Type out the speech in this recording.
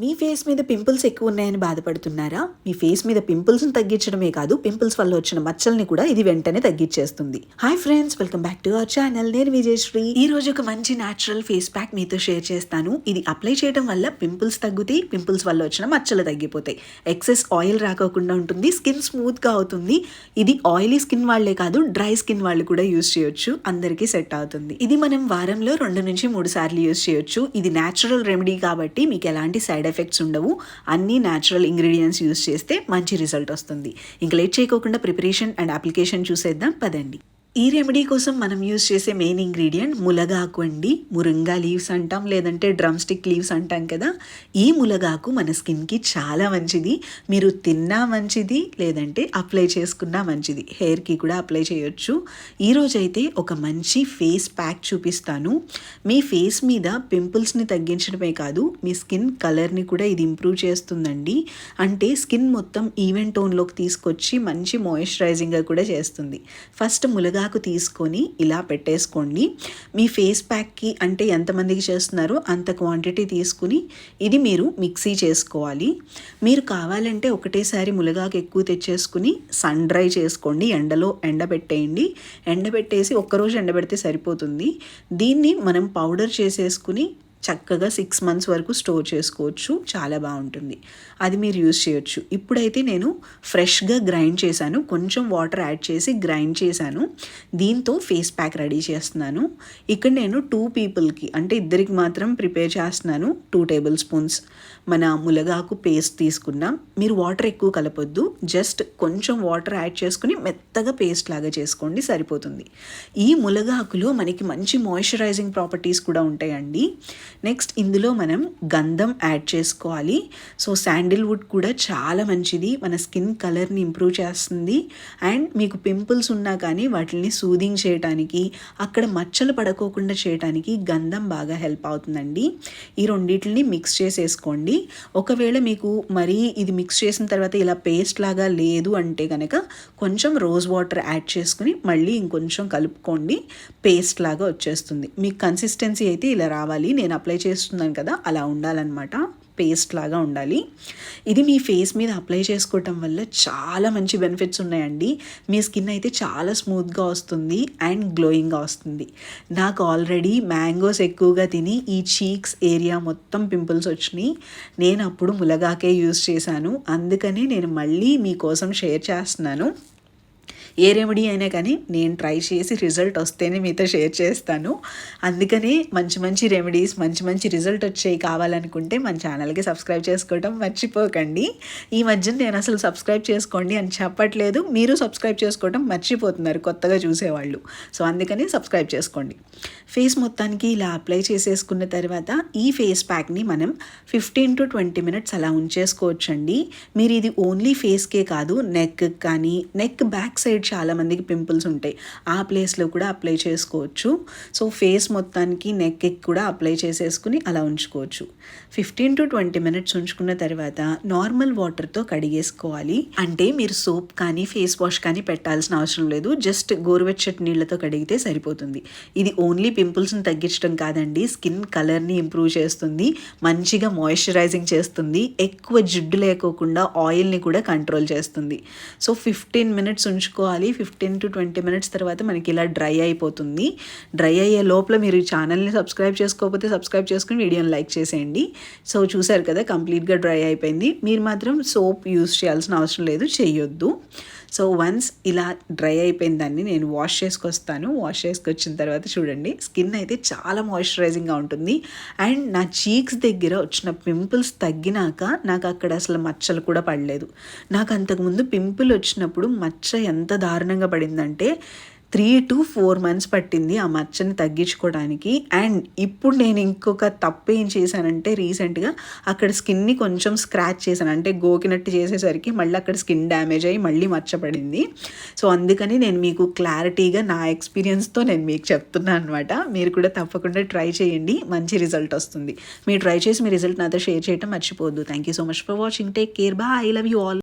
మీ face మీద pimples ఎక్కువ ఉన్నాయని బాధపడుతున్నారా? మీ ఫేస్ మీద పింపుల్స్ని తగ్గించడమే కాదు పింపుల్స్ వల్ల వచ్చిన మచ్చల్ని కూడా ఇది వెంటనే తగ్గించేస్తుంది. Hi friends welcome back to our channel నేను విజయశ్రీ. ఈ రోజు ఒక మంచి న్యాచురల్ ఫేస్ ప్యాక్ మీతో షేర్ చేస్తాను. ఇది అప్లై చేయడం వల్ల పింపుల్స్ తగ్గుతాయి పింపుల్స్ వల్ల వచ్చిన మచ్చలు తగ్గిపోతాయి. ఎక్సెస్ ఆయిల్ రాకోకుండా ఉంటుంది స్కిన్ స్మూత్గా అవుతుంది. ఇది ఆయిలీ స్కిన్ వాళ్ళే కాదు డ్రై స్కిన్ వాళ్ళు కూడా యూస్ చేయొచ్చు అందరికీ సెట్ అవుతుంది. ఇది మనం వారంలో రెండు నుంచి మూడు సార్లు యూస్ చేయొచ్చు. ఇది న్యాచురల్ రెమెడీ కాబట్టి మీకు ఎలాంటి సైడ్ ఎఫెక్ట్స్ ఉండవు. అన్ని న్యాచురల్ ఇంగ్రీడియంట్స్ యూస్ చేస్తే మంచి రిజల్ట్ వస్తుంది. ఇంకా లేట్ చేయకోకుండా ప్రిపరేషన్ అండ్ అప్లికేషన్ చూసేద్దాం. పదండి. ఈ రెమెడీ కోసం మనం యూజ్ చేసే మెయిన్ ఇంగ్రీడియంట్ ములగాకు అండి. మురింగా లీవ్స్ అంటాం లేదంటే డ్రమ్ స్టిక్ లీవ్స్ అంటాం కదా. ఈ ములగాకు మన స్కిన్కి చాలా మంచిది. మీరు తిన్నా మంచిది లేదంటే అప్లై చేసుకున్నా మంచిది. హెయిర్కి కూడా అప్లై చేయొచ్చు. ఈరోజైతే ఒక మంచి ఫేస్ ప్యాక్ చూపిస్తాను. మీ ఫేస్ మీద పింపుల్స్ని తగ్గించడమే కాదు మీ స్కిన్ కలర్ని కూడా ఇది ఇంప్రూవ్ చేస్తుందండి. అంటే స్కిన్ మొత్తం ఈవెన్ టోన్లోకి తీసుకొచ్చి మంచి మాయిశ్చరైజింగ్గా కూడా చేస్తుంది. ఫస్ట్ ములగా మునగాకు తీసుకొని ఇలా పెట్టేసుకోండి. మీ ఫేస్ ప్యాక్కి అంటే ఎంతమందికి చేస్తున్నారో అంత క్వాంటిటీ తీసుకుని ఇది మీరు మిక్సీ చేసుకోవాలి. మీరు కావాలంటే ఒకటేసారి ములగాకు ఎక్కువ తెచ్చేసుకుని సన్ డ్రై చేసుకోండి. ఎండలో ఎండబెట్టేయండి. ఎండబెట్టేసి ఒక్కరోజు ఎండబెడితే సరిపోతుంది. దీన్ని మనం పౌడర్ చేసేసుకుని చక్కగా సిక్స్ మంత్స్ వరకు స్టోర్ చేసుకోవచ్చు. చాలా బాగుంటుంది. అది మీరు యూస్ చేయొచ్చు. ఇప్పుడైతే నేను ఫ్రెష్గా గ్రైండ్ చేశాను. కొంచెం వాటర్ యాడ్ చేసి గ్రైండ్ చేశాను. దీంతో ఫేస్ ప్యాక్ రెడీ చేస్తున్నాను. ఇక్కడ నేను టూ పీపుల్కి అంటే ఇద్దరికి మాత్రం ప్రిపేర్ చేస్తున్నాను. టూ టేబుల్ స్పూన్స్ మన ములగాకు పేస్ట్ తీసుకున్నాం. మీరు వాటర్ ఎక్కువ కలపొద్దు. జస్ట్ కొంచెం వాటర్ యాడ్ చేసుకుని మెత్తగా పేస్ట్ లాగా చేసుకోండి. సరిపోతుంది. ఈ ములగాకులో మనకి మంచి మాయిశ్చరైజింగ్ ప్రాపర్టీస్ కూడా ఉంటాయండి. నెక్స్ట్ ఇందులో మనం గంధం యాడ్ చేసుకోవాలి. సో శాండిల్వుడ్ కూడా చాలా మంచిది. మన స్కిన్ కలర్ని ఇంప్రూవ్ చేస్తుంది. అండ్ మీకు పింపుల్స్ ఉన్నా కానీ వాటిని సూదింగ్ చేయడానికి అక్కడ మచ్చలు పడుకోకుండా చేయడానికి గంధం బాగా హెల్ప్ అవుతుందండి. ఈ రెండింటిని మిక్స్ చేసేసుకోండి. ఒకవేళ మీకు మరీ ఇది మిక్స్ చేసిన తర్వాత ఇలా పేస్ట్ లాగా లేదు అంటే కనుక కొంచెం రోజ్ వాటర్ యాడ్ చేసుకుని మళ్ళీ ఇంకొంచెం కలుపుకోండి. పేస్ట్ లాగా వచ్చేస్తుంది. మీకు కన్సిస్టెన్సీ అయితే ఇలా రావాలి. నేను అప్లై చేస్తున్నాను కదా అలా ఉండాలన్నమాట. పేస్ట్ లాగా ఉండాలి. ఇది మీ ఫేస్ మీద అప్లై చేసుకోవటం వల్ల చాలా మంచి బెనిఫిట్స్ ఉన్నాయండి. మీ స్కిన్ అయితే చాలా స్మూత్గా వస్తుంది అండ్ గ్లోయింగ్గా వస్తుంది. నాకు ఆల్రెడీ మ్యాంగోస్ ఎక్కువగా తిని ఈ చీక్స్ ఏరియా మొత్తం పింపుల్స్ వచ్చినాయి. నేను అప్పుడు ములగాకే యూస్ చేశాను. అందుకనే నేను మళ్ళీ మీకోసం షేర్ చేస్తున్నాను. ఏ రెమెడీ అయినా కానీ నేను ట్రై చేసి రిజల్ట్ వస్తేనే మీతో షేర్ చేస్తాను. అందుకనే మంచి మంచి రెమెడీస్ మంచి మంచి రిజల్ట్ వచ్చేవి కావాలనుకుంటే మన ఛానల్కి సబ్స్క్రైబ్ చేసుకోవడం మర్చిపోకండి. ఈ మధ్యన నేను అసలు సబ్స్క్రైబ్ చేసుకోండి అని చెప్పట్లేదు. మీరు సబ్స్క్రైబ్ చేసుకోవడం మర్చిపోతున్నారు కొత్తగా చూసేవాళ్ళు. సో అందుకని సబ్స్క్రైబ్ చేసుకోండి. ఫేస్ మొత్తానికి ఇలా అప్లై చేసేసుకున్న తర్వాత ఈ ఫేస్ ప్యాక్ని మనం ఫిఫ్టీన్ టు ట్వంటీ మినిట్స్ అలా ఉంచేసుకోవచ్చండి. మీరు ఇది ఓన్లీ ఫేస్కే కాదు నెక్ కానీ నెక్ బ్యాక్ సైడ్ సైడ్ చాలామందికి పింపుల్స్ ఉంటాయి. ఆ ప్లేస్లో కూడా అప్లై చేసుకోవచ్చు. సో ఫేస్ మొత్తానికి నెక్కి కూడా అప్లై చేసేసుకుని అలా ఉంచుకోవచ్చు. ఫిఫ్టీన్ టు ట్వంటీ మినిట్స్ ఉంచుకున్న తర్వాత నార్మల్ వాటర్తో కడిగేసుకోవాలి. అంటే మీరు సోప్ కానీ ఫేస్ వాష్ కానీ పెట్టాల్సిన అవసరం లేదు. జస్ట్ గోరువెచ్చటి నీళ్ళతో కడిగితే సరిపోతుంది. ఇది ఓన్లీ పింపుల్స్ని తగ్గించడం కాదండి. స్కిన్ కలర్ని ఇంప్రూవ్ చేస్తుంది. మంచిగా మాయిశ్చరైజింగ్ చేస్తుంది. ఎక్కువ జిడ్డు లేకోకుండా ఆయిల్ని కూడా కంట్రోల్ చేస్తుంది. సో ఫిఫ్టీన్ మినిట్స్ ఉంచుకో పెట్టుకోవాలి ఫిఫ్టీన్ టు ట్వంటీ మినిట్స్ తర్వాత మనకి ఇలా డ్రై అయిపోతుంది. డ్రై అయ్యే లోపల మీరు ఈ ఛానల్ని సబ్స్క్రైబ్ చేసుకోకపోతే సబ్స్క్రైబ్ చేసుకుని వీడియోని లైక్ చేసేయండి. సో చూసారు కదా కంప్లీట్గా డ్రై అయిపోయింది. మీరు మాత్రం సోప్ యూస్ చేయాల్సిన అవసరం లేదు. చేయొద్దు సో వన్స్ ఇలా డ్రై అయిపోయిన దాన్ని నేను వాష్ చేసుకొస్తాను. వాష్ చేసుకొచ్చిన తర్వాత చూడండి స్కిన్ అయితే చాలా మాయిశ్చరైజింగ్గా ఉంటుంది. అండ్ నా చీక్స్ దగ్గర వచ్చిన పింపుల్స్ తగ్గినాక నాకు అక్కడ అసలు మచ్చలు కూడా పడలేదు. నాకు అంతకుముందు పింపుల్ వచ్చినప్పుడు మచ్చ ఎంత దారుణంగా పడిందంటే త్రీ టు ఫోర్ మంత్స్ పట్టింది ఆ మచ్చని తగ్గించుకోవడానికి. అండ్ ఇప్పుడు నేను ఇంకొక తప్పు ఏం చేశానంటే రీసెంట్గా అక్కడ స్కిన్ని కొంచెం స్క్రాచ్ చేశాను. అంటే గోకినట్టు చేసేసరికి మళ్ళీ అక్కడ స్కిన్ డ్యామేజ్ అయ్యి మళ్ళీ మచ్చపడింది సో అందుకని నేను మీకు క్లారిటీగా నా ఎక్స్పీరియన్స్తో నేను మీకు చెప్తున్నాను అనమాట మీరు కూడా తప్పకుండా ట్రై చేయండి. మంచి రిజల్ట్ వస్తుంది. మీరు ట్రై చేసి మీ రిజల్ట్ నాతో షేర్ చేయడం మర్చిపోవద్దు. Thank you so much for watching take care బా ఐ లవ్ యూ ఆల్